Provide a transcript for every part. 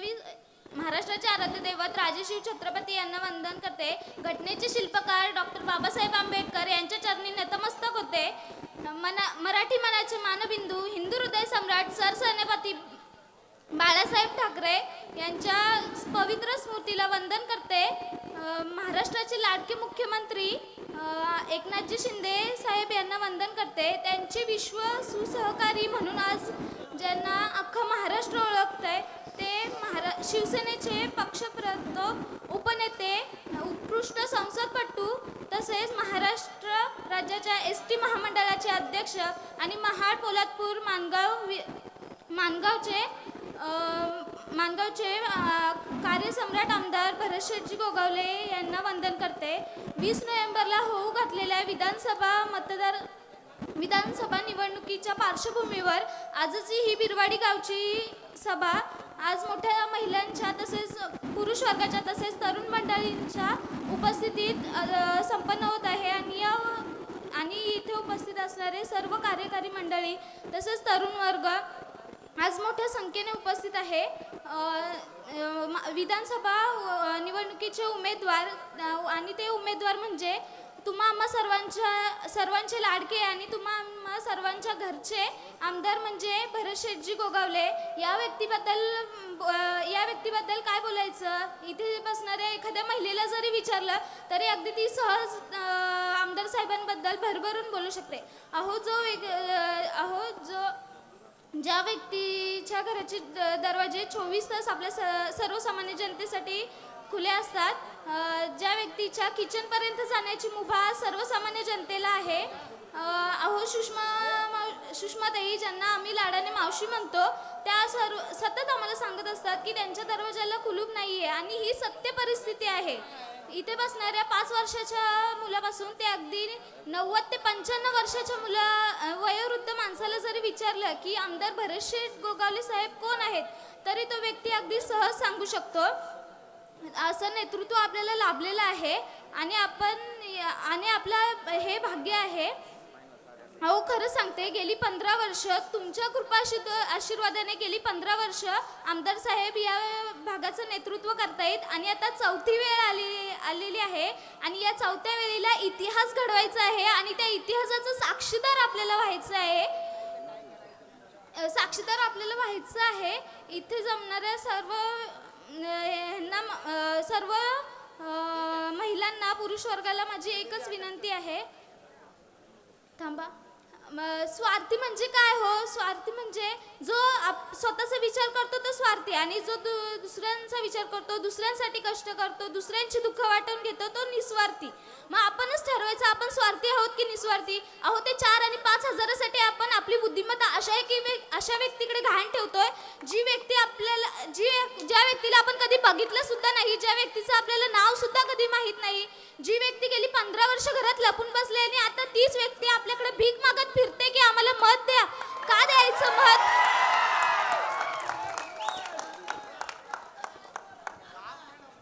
मी महाराष्ट्राचे आराध्य दैवत राजेशिव छत्रपती यांना वंदन करते. घटनेचे शिल्पकार डॉक्टर बाबासाहेब आंबेडकर यांच्या चरणी नतमस्तक होते. मना मराठी मनाचे मानबिंदू हिंदू हृदय सम्राट सरसेनापती बाळासाहेब ठाकरे यांच्या पवित्र स्मृतीला वंदन करते. महाराष्ट्राचे लाडके मुख्यमंत्री एकनाथजी शिंदे साहेब यांना वंदन करते. त्यांचे विश्व सुसहकारी म्हणून आज ज्यांना अख्खं महाराष्ट्र ओळखतंय ते शिवसेनेचे पक्षप्रत उपनेते उत्कृष्ट संसदपटू तसेच महाराष्ट्र राज्याच्या एस टी महामंडळाचे अध्यक्ष आणि महाड पोलादपूर मानगाव वि मानगावचे मानगावचे कार्यसम्राट आमदार भरतशेठजी गोगावले यांना वंदन करते. वीस नोव्हेंबरला होऊ घातलेल्या विधानसभा मतदार विधानसभा निवडणुकीच्या पार्श्वभूमीवर आजची ही बिरवाडी गावची सभा आज मोठ्या महिलांच्या तसेच पुरुष वर्गाच्या तसेच तरुण मंडळींच्या उपस्थितीत संपन्न होत आहे आणि या आणि इथे उपस्थित असणारे सर्व कार्यकारी मंडळी तसेच तरुण वर्ग आज मोठ्या संख्येने उपस्थित आहे. मा- विधानसभा निवडणुकीचे उमेदवार आणि ते उमेदवार म्हणजे तुम्हा आम्हा सर्वांच्या सर्वांचे लाडके आणि तुम्हा आम्हा सर्वांच्या घरचे आमदार म्हणजे भरत शेटजी गोगावले. या व्यक्तीबद्दल या व्यक्तीबद्दल काय बोलायचं? इथे बसणाऱ्या एखाद्या महिलेला जरी विचारलं तरी अगदी ती सहज आमदार साहेबांबद्दल भरभरून बोलू शकते. अहो जो वेग अहो जो ज्या व्यक्तीच्या घराचे द- दरवाजे चोवीस तास आपल्या स सर्वसामान्य जनतेसाठी खुले असतात. ज्या व्यक्तीच्या किचनपर्यंत जाण्याची मुभा सर्वसामान्य जनतेला आहे. अहो सुषमा माव सुषमाताई ज्यांना आम्ही लाडाने मावशी म्हणतो त्या सर्व सतत आम्हाला सांगत असतात की त्यांच्या दरवाजाला कुलूप नाही आहे आणि ही सत्य परिस्थिती आहे. इथे बसणाऱ्या पाच वर्षाच्या मुलापासून ते अगदी नव्वद ते पंच्याण्णव वर्षाच्या मुला वयोवृद्ध माणसाला जरी विचारलं की आमदार भरतशेठ गोगावले साहेब कोण आहेत तरी तो व्यक्ती अगदी सहज सांगू शकतो. असं नेतृत्व आपल्याला लाभलेलं आहे आणि आपण आणि आपलं हे भाग्य आहे. अहो खरं सांगते गेली पंधरा वर्ष तुमच्या कृपा आशीर्वादाने गेली पंधरा वर्ष आमदार साहेब या भागाचं नेतृत्व करतायत आणि आता चौथी वेळ आली आलेली आहे आणि या चौथ्या वेळेला इतिहास घडवायचा आहे आणि त्या इतिहासाचं साक्षीदार आपल्याला व्हायचं आहे. साक्षीदार आपल्याला व्हायचं आहे. इथे जमणाऱ्या सर्व सर्व महिलांना पुरुष वर्गाला माझी एकच विनंती आहे. थांबा. स्वार्थी म्हणजे काय हो? स्वार्थी म्हणजे जो आप स्वतःचा विचार करतो तो स्वार्थी. आणि जो दु दुसऱ्यांचा विचार करतो दुसऱ्यांसाठी कष्ट करतो दुसऱ्यांची दुःख वाटून घेतो तो निस्वार्थी. मग आपणच ठरवायचं आपण स्वार्थी आहोत की निस्वार्थी? अहो ते चार आणि पाच हजारासाठी आपण आपली बुद्धिमत्ता अशा की अशा व्यक्तीकडे घाण ठेवतोय जी व्यक्ती आपल्याला जी ज्या व्यक्तीला आपण कधी बघितलं सुद्धा नाही ज्या व्यक्तीचं आपल्याला नाव सुद्धा कधी माहीत नाही जी व्यक्ती गेली पंधरा वर्ष घरात लपून बसली आणि आता तीच व्यक्ती आपल्याकडे भीक मागत फिरते की आम्हाला मत द्या. का द्यायचं मत?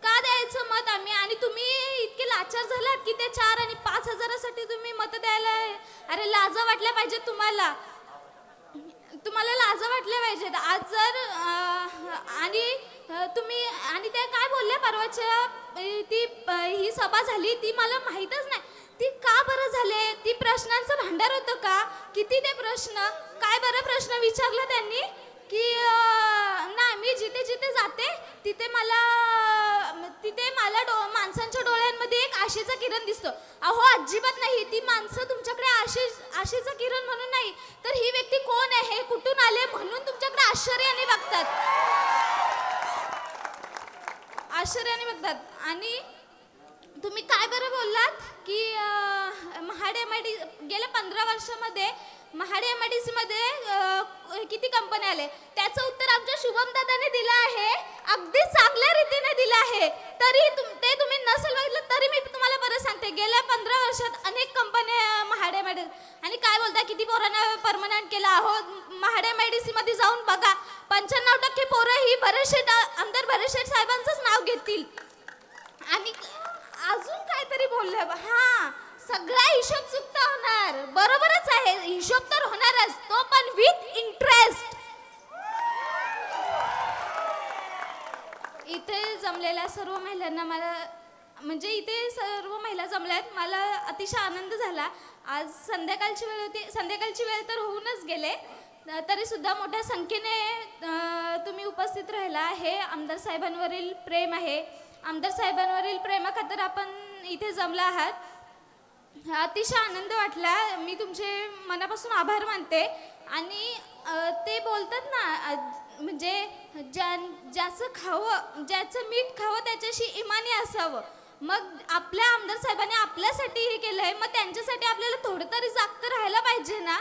का द्यायचं मत आम्ही? आणि तुम्ही इतके लाचार झालात की ते चार आणि पाच हजारासाठी तुम्ही मत द्यायला अरे लाजा वाटल्या पाहिजेत तुम्हाला. तुम्हाला लाजा वाटल्या पाहिजेत. आज जर आणि तुम्ही आणि ते काय बोलल्या परवाच्या? ती ही सभा झाली ती मला माहीतच नाही. ती का बरं झाले? ती प्रश्नांचं भांडार होतं का? किती ते प्रश्न? काय बरं प्रश्न विचारला त्यांनी? की ना नाही मी जिथे जिथे जाते तिथे मला तिथे मला डो माणसांच्या डोळ्यांमध्ये एक आशेचा किरण दिसतो. अहो अजिबात नाही. ती माणसं तुमच्याकडे आशे आशेचं किरण म्हणून नाही. तर ही व्यक्ती कोण आहे? कुठून आले? म्हणून तुमच्याकडे आश्चर्याने बघतात आश्चर्याने बघतात. आणि तुम्ही काय बरं बोललात की अं, महाड एम आय डी गेल्या पंधरा वर्षामध्ये महाड एम आय डी सीमध्ये किती कंपन्या आले? त्याचं उत्तर आमच्या शुभम दादाने दिलं आहे. अगदी चांगल्या रीतीने दिलं आहे. तरी तुम ते तुम्ही नसेल बघितलं तरी मी तुम्हाला बरं सांगते. गेल्या पंधरा वर्षात अनेक कंपन्या महाड एम आय डी आणि काय बोलता किती पोरांना परमनंट केलं? आहोत महाड एम आय डी सीमध्ये जाऊन बघा. पंच्याण्णव टक्के पोरं ही भरतशेठ आमदार भरतशेठ साहेबांचंच नाव घेतील. आणि अजून काहीतरी बोललं हा सगळा हिशोब चुकता होणार. बरोबरच आहे हिशोब तर होणारच तो पण विथ इंटरेस्ट इथे जमलेल्या सर्व महिलांना मला म्हणजे इथे सर्व महिला जमल्यात. मला अतिशय आनंद झाला. आज संध्याकाळची वेळ होती संध्याकाळची वेळ तर होऊनच गेले. तरी तरीसुद्धा मोठ्या संख्येने तुम्ही उपस्थित राहिला हे आमदार साहेबांवरील प्रेम आहे. आमदार साहेबांवरील प्रेमाखातर आपण इथे जमला आहात. अतिशय आनंद वाटला. मी तुमचे मनापासून आभार मानते. आणि ते बोलतात ना म्हणजे ज्या ज्याचं खावं ज्याचं मीठ खावं त्याच्याशी इमानी असावं. मग आपल्या आमदार साहेबांनी आपल्यासाठी हे केलं आहे मग त्यांच्यासाठी आपल्याला थोडं तरी जागतं राहायला पाहिजे ना.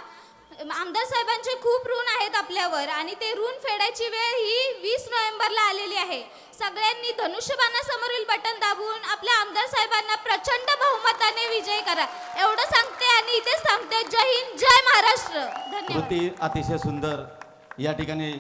आमदार साहेबांचे खूप ऋण आहेत आपल्यावर आणि ते ऋण फेडायची वेळ ही वीस नोव्हेंबरला आलेली आहे. सगळ्यांनी धनुष्यबाणासमोरील बटन दाबून आपल्या आमदार साहेबांना प्रचंड बहुमताने विजय करा. एवढं सांगते आणि इथेच सांगते जय हिंद जय महाराष्ट्र. धन्यवाद. अतिशय सुंदर या ठिकाणी